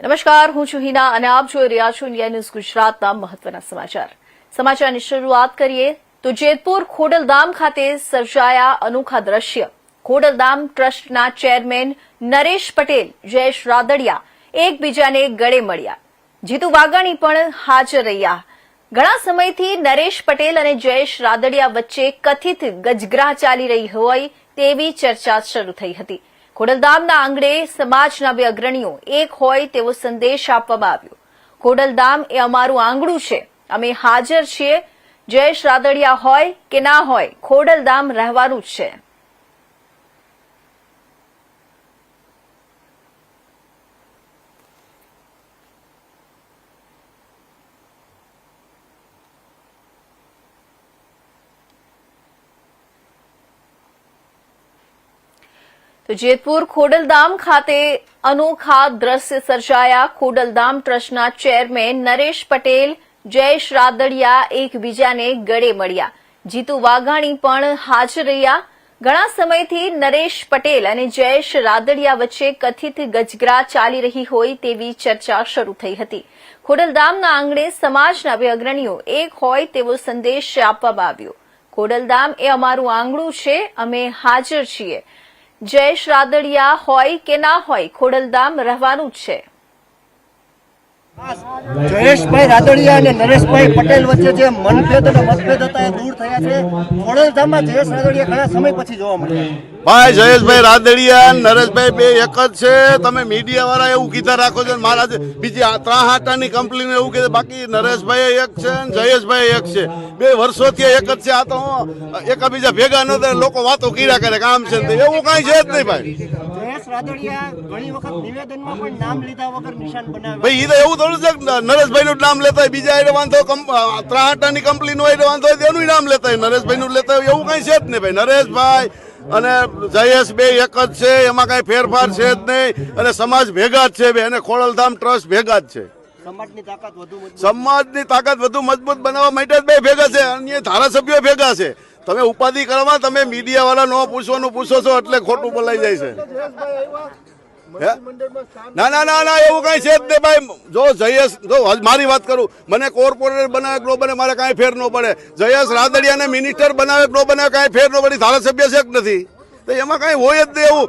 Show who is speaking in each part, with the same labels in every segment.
Speaker 1: નમસ્કાર, હું છું હિના અને આપ જોઈ રહ્યા છો ઇન્ડિયા ન્યૂઝ ગુજરાતના મહત્વના સમાચાર. સમાચારની શરૂઆત કરીએ તો જેતપુર ખોડલધામ ખાતે સર્જાયા અનોખા દ્રશ્ય. ખોડલધામ ટ્રસ્ટના ચેરમેન નરેશ પટેલ, જયેશ રાદડિયા એકબીજાને ગળે મળ્યા. જીતુ વાઘાણી પણ હાજર રહ્યા. ઘણા સમયથી નરેશ પટેલ અને જયેશ રાદડિયા વચ્ચે કથિત ગજગ્રાહ ચાલી રહી હોય તેવી ચર્ચા શરૂ થઈ હતી. ખોડલધામના આંગણે સમાજના બે અગ્રણીઓ એક હોય તેવો સંદેશ આપવામાં આવ્યો. ખોડલધામ એ અમારું આંગણું છે. અમે હાજર છીએ. જયેશ રાદડિયા હોય કે ના હોય, ખોડલધામ રહેવાનું જ છે. તો જેતપુર ખોડલધામ ખાતે અનોખા દ્રશ્ય સર્જાયા. ખોડલધામ ટ્રસ્ટના ચેરમેન નરેશ પટેલ, જયેશ રાદડિયા એકબીજાને ગળે મળ્યા. જીતુ વાઘાણી પણ હાજર રહ્યા. ઘણા સમયથી નરેશ પટેલ અને જયેશ રાદડિયા વચ્ચે કથિત ગજગ્રા ચાલી રહી હોય તેવી ચર્ચા શરૂ થઈ હતી. ખોડલધામના આંગણે સમાજના બે અગ્રણીઓ એક હોય તેવો સંદેશ આપવામાં આવ્યો. ખોડલધામ એ અમારું આંગણું છે. અમે હાજર છીએ. જયેશ શ્રાદળિયા હોય કે ના હોય ખોડલધામ રહેવાનું જ છે.
Speaker 2: જયેશભાઈ રાદડિયા અને નરેશભાઈ પટેલ વચ્ચે જે મનભેદ અને મતભેદ હતા એ દૂર થયા છે. ખોડલધામમાં જયેશ રાદડિયા ઘણા સમય પછી જોવા મળ્યા.
Speaker 3: ભાઈ, જયેશભાઈ રાદડિયા નરેશભાઈ બે એક જ છે. તમે મીડિયા વાળા એવું કીધા રાખો છો મારા બીજી ત્રણ હાટાની કંપનીને એવું કીધું બાકી નરેશભાઈ એક છે અને જયેશભાઈ એક છે. બે વર્ષોથી એક જ છે. આ તો એકાબીજા ભેગા ન લોકો વાતો કર્યા કરે કામ છે એવું કાંઈ છે જ નહીં ભાઈ.
Speaker 2: રાદડિયા ઘણી વખત નિવેદનમાં પણ નામ લીધા વગર નિશાન બનાવે
Speaker 3: ભાઈ એ તો એવું થોડું છે નરેશભાઈ નું નામ લેતા હોય બીજા એને વાંધો ત્રણ હાટાની કંપની નું એને વાંધો હોય એનું નામ લેતા હોય. નરેશભાઈ નું લેતા હોય એવું કઈ છે જ નહીં ભાઈ. નરેશભાઈ અને જયેશ બે એક જ છે એમાં કાંઈ ફેરફાર છે જ નહીં. અને સમાજ ભેગા જ છે બે અને ખોડલધામ ટ્રસ્ટ ભેગા જ છે.
Speaker 2: સમાજની તાકાત વધુ મજબૂત.
Speaker 3: સમાજની તાકાત વધુ મજબૂત બનાવવા માટે જ બે ભેગા છે અન્ય ધારાસભ્યો ભેગા છે. તમે ઉપાધિ કરવા તમે મીડિયા વાળા નો પૂછવાનું પૂછો છો એટલે ખોટું બોલાઈ જાય છે. ના ના ના ના, એવું કઈ છે જ નહીં ભાઈ. જો જયેશ, જો મારી વાત કરું, મને કોર્પોરેટર બનાવે નો બને, મારે કાંઈ ફેર ન પડે. જયેશ રાદડિયાને મિનિસ્ટર બનાવે કે બનાવે, કાંઈ ફેર ન પડે ધારાસભ્ય છે કે નથી? તો એમાં કાંઈ હોય જ નહીં એવું.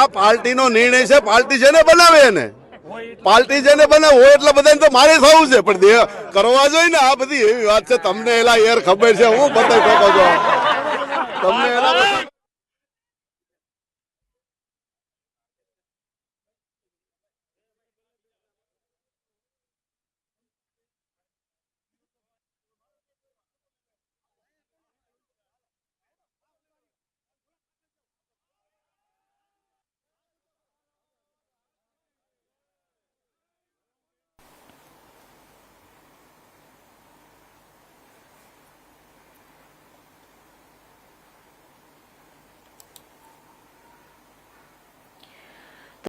Speaker 3: આ પાર્ટીનો નિર્ણય છે, પાર્ટી છે ને બનાવે એને. પાર્ટી છે ને બનાવે, હોય એટલે બધાને તો મારે થવું છે. પણ દેહ કરવા જોઈએ ને આ બધી એવી વાત છે. તમને એલા યાર ખબર છે, હું બતાવી શકો છો. તમને એલા